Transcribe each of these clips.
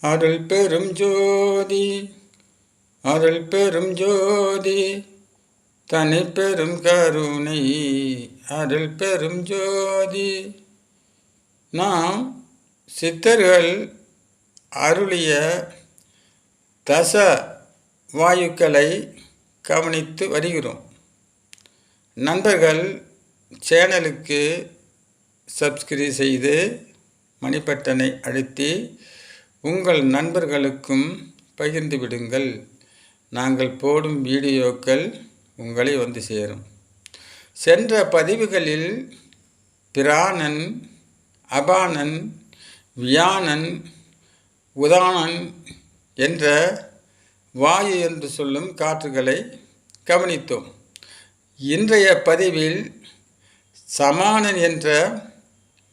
அருள் பெரும் ஜோதி அருள் பெரும் ஜோதி தனி பெரும் கருணை அருள் பெரும் ஜோதி. நாம் சித்தர்கள் அருளிய தச வாயுக்களை கவனித்து வருகிறோம். நண்பர்கள் சேனலுக்கு சப்ஸ்கிரைப் செய்து மணிப்பட்டனை அழுத்தி உங்கள் நண்பர்களுக்கும் பகிர்ந்து விடுங்கள். நாங்கள் போடும் வீடியோக்கள் உங்களை வந்து சேரும். சென்ற பதிவுகளில் பிராணன் அபானன் வியானன் உதானன் என்ற வாயு என்று சொல்லும் காற்றுகளை கவனித்தோம். இன்றைய பதிவில் சமானன் என்ற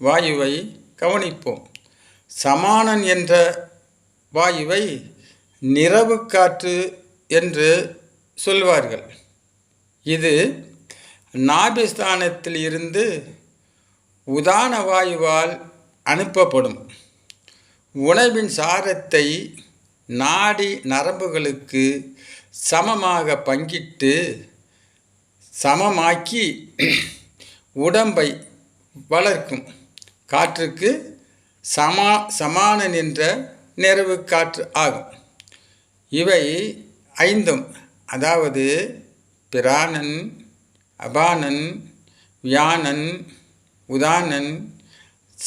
வாயுவை கவனிப்போம். சமானன் என்ற வாயுவை நிறவு காற்று என்று சொல்வார்கள். இது நாபிஸ்தானத்தில் இருந்து உதான வாயுவால் அனுப்பப்படும். உணவின் சாரத்தை நாடி நரம்புகளுக்கு சமமாக பங்கிட்டு சமமாக்கி உடம்பை வளர்க்கும். காற்றுக்கு சமா சமானன் என்ற நிறைவு காற்று ஆகும். இவை ஐந்தும் அதாவது பிராணன் அபானன் வியானன் உதானன்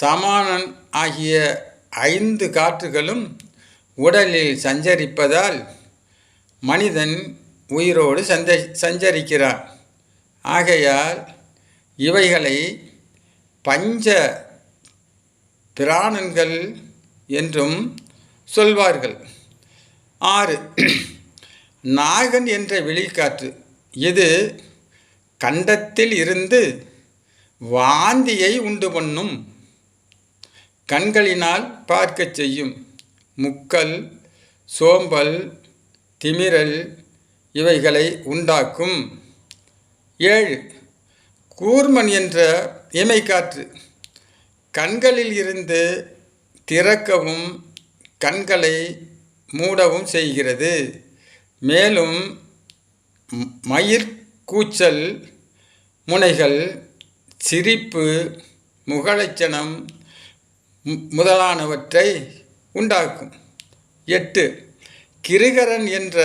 சமானன் ஆகிய ஐந்து காற்றுகளும் உடலில் சஞ்சரிப்பதால் மனிதன் உயிரோடு சஞ்ச சஞ்சரிக்கிறான். ஆகையால் இவைகளை பஞ்ச பிராணன்கள் என்றும் சொல்வார்கள். ஆறு நாகன் என்ற வெளிக்காற்று இது கண்டத்தில் இருந்து வாந்தியை உண்டு பண்ணும். கண்களினால் பார்க்கச் செய்யும். முக்கல் சோம்பல் திமிரல் இவைகளை உண்டாக்கும். ஏழு கூர்மன் என்ற இமைக்காற்று. கண்களில் இருந்து திறக்கவும் கண்களை மூடவும் செய்கிறது. மேலும் மயிர்கூச்சல் முனைகள் சிரிப்பு முகலட்சணம் முதலானவற்றை உண்டாக்கும். எட்டு கிருகரன் என்ற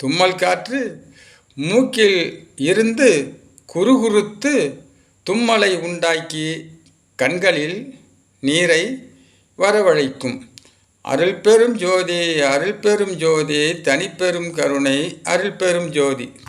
தும்மல் காற்று மூக்கில் இருந்து குறுகுறுத்து தும்மலை உண்டாக்கி கண்களில் நீரை வரவழைக்கும். அருள் பெரும் ஜோதி அருள் பெரும் ஜோதி தனிப்பெரும் கருணை அருள் பெரும் ஜோதி.